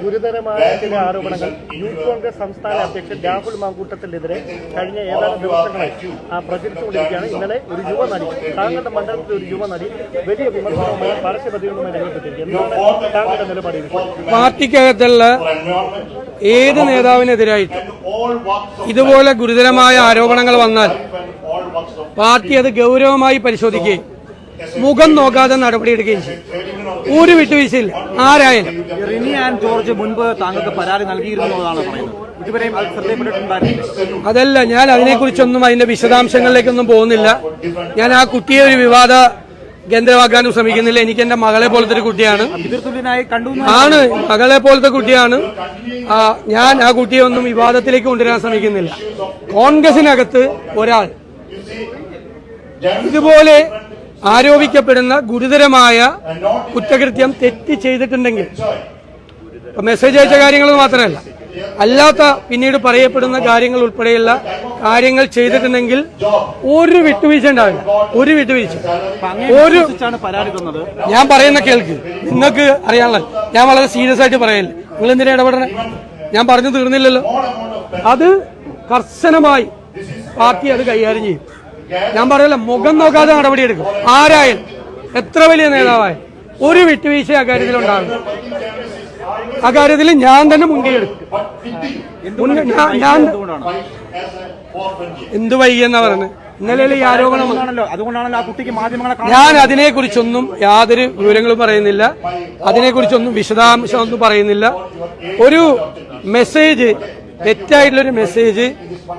ഗുരുതരമായ ചില ആരോപണങ്ങൾ യൂത്ത് കോൺഗ്രസ് സംസ്ഥാന അധ്യക്ഷൻ രാഹുൽ മാങ്കൂട്ടത്തിനെതിരെ കഴിഞ്ഞ ഏതാനും ദിവസങ്ങളായി പ്രചരിച്ചുകൊണ്ടിരിക്കുകയാണ്. ഇന്നലെ ഒരു യുവനടി താങ്കളുടെ മണ്ഡലത്തിലെ ഒരു യുവനടി വലിയ വിമർശനവുമായി പരസ്യപതികളുമായി രംഗത്തെത്തിയിരിക്കുന്നു എന്താണ് താങ്കളുടെ നിലപാടിൽ പാർട്ടിക്കകത്തുള്ള ഏത് നേതാവിനെതിരായിട്ട് ഇതുപോലെ ഗുരുതരമായ ആരോപണങ്ങൾ വന്നാൽ പാർട്ടി അത് ഗൗരവമായി പരിശോധിക്കുകയും മുഖം നോക്കാതെ നടപടിയെടുക്കുകയും ചെയ്യും ഒരു വിട്ടുവീഴ്ചയില്ല. ആരായാലും. റിനി ആൻഡ് ജോർജ് മുൻപ് താങ്കൾക്ക് പരാതി നൽകിയിരുന്നതാണ് പറയുന്നത്. അതല്ല ഞാൻ അതിനെക്കുറിച്ചൊന്നും അതിന്റെ വിശദാംശങ്ങളിലേക്കൊന്നും പോകുന്നില്ല. ഞാൻ ആ കുട്ടിയെ ഒരു വിവാദ കേന്ദ്രമാക്കാനും ശ്രമിക്കുന്നില്ല. എനിക്ക് എന്റെ മകളെ പോലത്തെ ഒരു കുട്ടിയാണ്. ആണ്. മകളെ പോലത്തെ കുട്ടിയാണ്. ഞാൻ ആ കുട്ടിയെ ഒന്നും വിവാദത്തിലേക്ക് കൊണ്ടുവരാൻ ശ്രമിക്കുന്നില്ല. കോൺഗ്രസിനകത്ത് ഒരാൾ. ഇതുപോലെ ആരോപിക്കപ്പെടുന്ന ഗുരുതരമായ കുറ്റകൃത്യം തെറ്റ് ചെയ്തിട്ടുണ്ടെങ്കിൽ മെസ്സേജ് അയച്ച കാര്യങ്ങൾ മാത്രമല്ല. അല്ലാത്ത പിന്നീട് പറയപ്പെടുന്ന കാര്യങ്ങൾ ഉൾപ്പെടെയുള്ള കാര്യങ്ങൾ ചെയ്തിട്ടുണ്ടെങ്കിൽ ഒരു വിട്ടുവീഴ്ച ഉണ്ടാവില്ല. ഒരു വിട്ടുവീഴ്ച. ഒരു ഞാൻ പറയുന്ന കേൾക്ക്. നിങ്ങൾക്ക് അറിയാനുള്ള ഞാൻ വളരെ സീരിയസ് ആയിട്ട് പറയല്ലേ നിങ്ങൾ എന്തിനാ ഇടപെടണേ? ഞാൻ പറഞ്ഞു തീർന്നില്ലല്ലോ. അത് കർശനമായി പാർട്ടി അത് കൈകാര്യം ചെയ്യും. ഞാൻ പറയല്ല മുഖം നോക്കാതെ നടപടിയെടുക്കും ആരായാലും. എത്ര വലിയ നേതാവായി ഒരു വിട്ടുവീഴ്ച അക്കാര്യത്തിൽ ഉണ്ടാകും അക്കാര്യത്തിൽ ഞാൻ തന്നെ മുൻകൈ എടുക്കും. ഞാൻ- എന്ത് വൈകിയെന്നാ പറയുന്നത്? ഇന്നലെ ഈ ആരോപണം ഞാൻ അതിനെക്കുറിച്ചൊന്നും യാതൊരു വിവരങ്ങളും പറയുന്നില്ല. അതിനെക്കുറിച്ചൊന്നും വിശദാംശമൊന്നും പറയുന്നില്ല. ഒരു മെസ്സേജ് തെറ്റായിട്ടുള്ളൊരു മെസ്സേജ്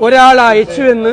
ഒരാൾ അയച്ചു എന്ന്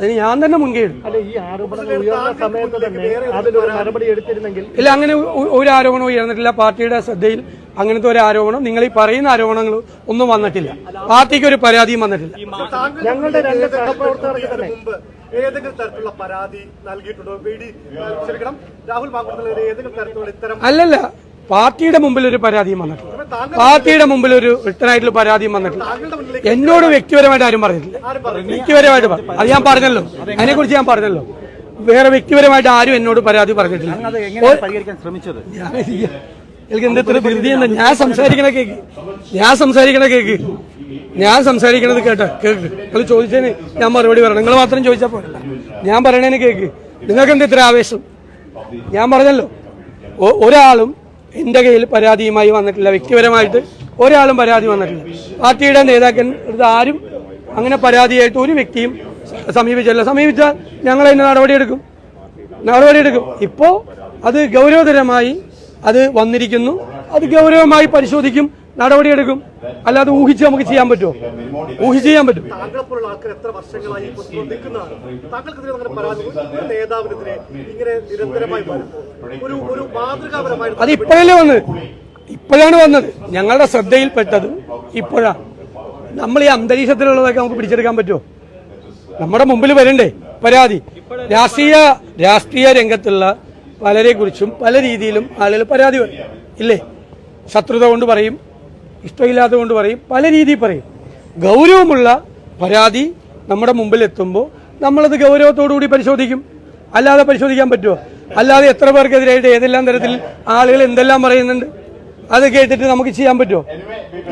അതിന് ഞാൻ തന്നെ മുൻകൈ ഇല്ല അങ്ങനെ ഒരു ആരോപണം ഉയർന്നിട്ടില്ല. പാർട്ടിയുടെ ശ്രദ്ധയിൽ അങ്ങനത്തെ ഒരു ആരോപണം നിങ്ങൾ ഈ പറയുന്ന ആരോപണങ്ങൾ ഒന്നും വന്നിട്ടില്ല. പാർട്ടിക്ക് ഒരു പരാതിയും വന്നിട്ടില്ല. ഞങ്ങളുടെ രണ്ട് സഹപ്രവർത്തകർക്ക് തന്നെ മുമ്പ് ഏതെങ്കിലും തരത്തിലുള്ള പരാതി നൽകിയിട്ടുണ്ടോ? വി ഡി ക്ഷമിക്കണം. രാഹുൽ മാങ്കുളത്തിനെതിരെ ഏതെങ്കിലും തരത്തിലുള്ള ഇത്തരം അല്ലല്ല പാർട്ടിയുടെ മുമ്പിൽ ഒരു പരാതിയും വന്നിട്ടില്ല. പാർട്ടിയുടെ മുമ്പിൽ ഒരു റിട്ടനായിട്ട് പരാതിയും വന്നിട്ടില്ല. എന്നോട് വ്യക്തിപരമായിട്ട് ആരും പറഞ്ഞിട്ടില്ല. വ്യക്തിപരമായിട്ട് പറഞ്ഞു അത് ഞാൻ പറഞ്ഞല്ലോ. അതിനെക്കുറിച്ച് ഞാൻ പറഞ്ഞല്ലോ. വേറെ വ്യക്തിപരമായിട്ട് ആരും എന്നോട് പരാതി പറഞ്ഞിട്ടില്ല. എനിക്ക് എന്താ ഇത്ര ധൃതി എന്താ ഞാൻ സംസാരിക്കണ കേക്ക്. ഞാൻ സംസാരിക്കണ കേക്ക്. ഞാൻ സംസാരിക്കണത് കേട്ട കേക്ക്. നിങ്ങൾ ചോദിച്ചതിന് ഞാൻ മറുപടി പറയണം. നിങ്ങൾ മാത്രം ചോദിച്ചാൽ പോരല്ല ഞാൻ പറയണേന് കേക്ക്. നിങ്ങൾക്ക് എന്താ ഇത്ര ആവേശം? ഞാൻ പറഞ്ഞല്ലോ. ഒരാളും എന്റെ കയ്യിൽ പരാതിയുമായി വന്നിട്ടില്ല. വ്യക്തിപരമായിട്ട് ഒരാളും പരാതി വന്നിട്ടില്ല. പാർട്ടിയുടെ അടുത്ത് ആരും അങ്ങനെ പരാതിയായിട്ട് ഒരു വ്യക്തിയും സമീപിച്ചല്ല സമീപിച്ചാൽ ഞങ്ങൾ അതിന് നടപടിയെടുക്കും. നടപടിയെടുക്കും. ഇപ്പോ അത് ഗൗരവതരമായി അത് വന്നിരിക്കുന്നു. അത് ഗൗരവമായി പരിശോധിക്കും. നടപടിയെടുക്കും. അല്ലാതെ ഊഹിച്ച് നമുക്ക് ചെയ്യാൻ പറ്റുമോ? ഊഹിച്ച് ചെയ്യാൻ പറ്റും. അത് ഇപ്പോഴല്ലേ വന്നത്? ഇപ്പോഴാണ് വന്നത്. ഞങ്ങളുടെ ശ്രദ്ധയിൽപ്പെട്ടത് ഇപ്പോഴാണ് നമ്മൾ ഈ അന്തരീക്ഷത്തിലുള്ളതൊക്കെ നമുക്ക് പിടിച്ചെടുക്കാൻ പറ്റുമോ? നമ്മുടെ മുമ്പിൽ വരണ്ടേ? പരാതി. രാഷ്ട്രീയ രാഷ്ട്രീയ രംഗത്തുള്ള പലരെ കുറിച്ചും പല രീതിയിലും ആളുകൾ പരാതി വരും ഇല്ലേ? ശത്രുത കൊണ്ട് പറയും. ഇഷ്ടമില്ലാത്തത് കൊണ്ട് പറയും പല രീതിയിൽ പറയും. ഗൗരവമുള്ള പരാതി നമ്മുടെ മുമ്പിൽ എത്തുമ്പോൾ നമ്മളത് ഗൗരവത്തോടു കൂടി പരിശോധിക്കും. അല്ലാതെ പരിശോധിക്കാൻ പറ്റുമോ അല്ലാതെ എത്ര പേർക്കെതിരായിട്ട് ഏതെല്ലാം തരത്തിൽ ആളുകൾ എന്തെല്ലാം പറയുന്നുണ്ട്? അത് കേട്ടിട്ട് നമുക്ക് ചെയ്യാൻ പറ്റുമോ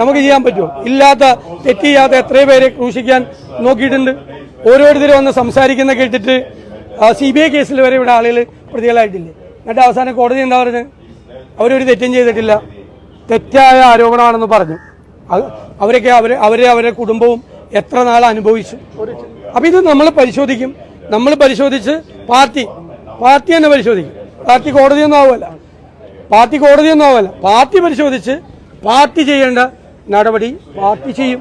നമുക്ക് ചെയ്യാൻ പറ്റുമോ ഇല്ലാത്ത തെറ്റ് ചെയ്യാത്ത എത്രയോ പേരെ ക്രൂശിക്കാൻ നോക്കിയിട്ടുണ്ട്. ഓരോരുത്തരും വന്ന് സംസാരിക്കുന്ന കേട്ടിട്ട് സി ബി ഐ കേസിൽ വരെ ഇവിടെ ആളുകൾ പ്രതികളായിട്ടില്ലേ? എന്നിട്ട് അവസാനം കോടതി എന്താ പറഞ്ഞത്? അവരൊരു തെറ്റും ചെയ്തിട്ടില്ല. തെറ്റായ ആരോപണമാണെന്ന് പറഞ്ഞു. അവരൊക്കെ അവരെ അവരെ അവരുടെ കുടുംബവും എത്ര നാൾ അനുഭവിച്ചു. അപ്പൊ ഇത് നമ്മൾ പരിശോധിക്കും. നമ്മൾ പരിശോധിച്ച് പാർട്ടി പാർട്ടി തന്നെ പരിശോധിക്കും. പാർട്ടി കോടതിയൊന്നും ആവുമല്ല പാർട്ടി കോടതിയൊന്നും ആവുമല്ല പാർട്ടി പരിശോധിച്ച് പാർട്ടി ചെയ്യേണ്ട നടപടി പാർട്ടി ചെയ്യും.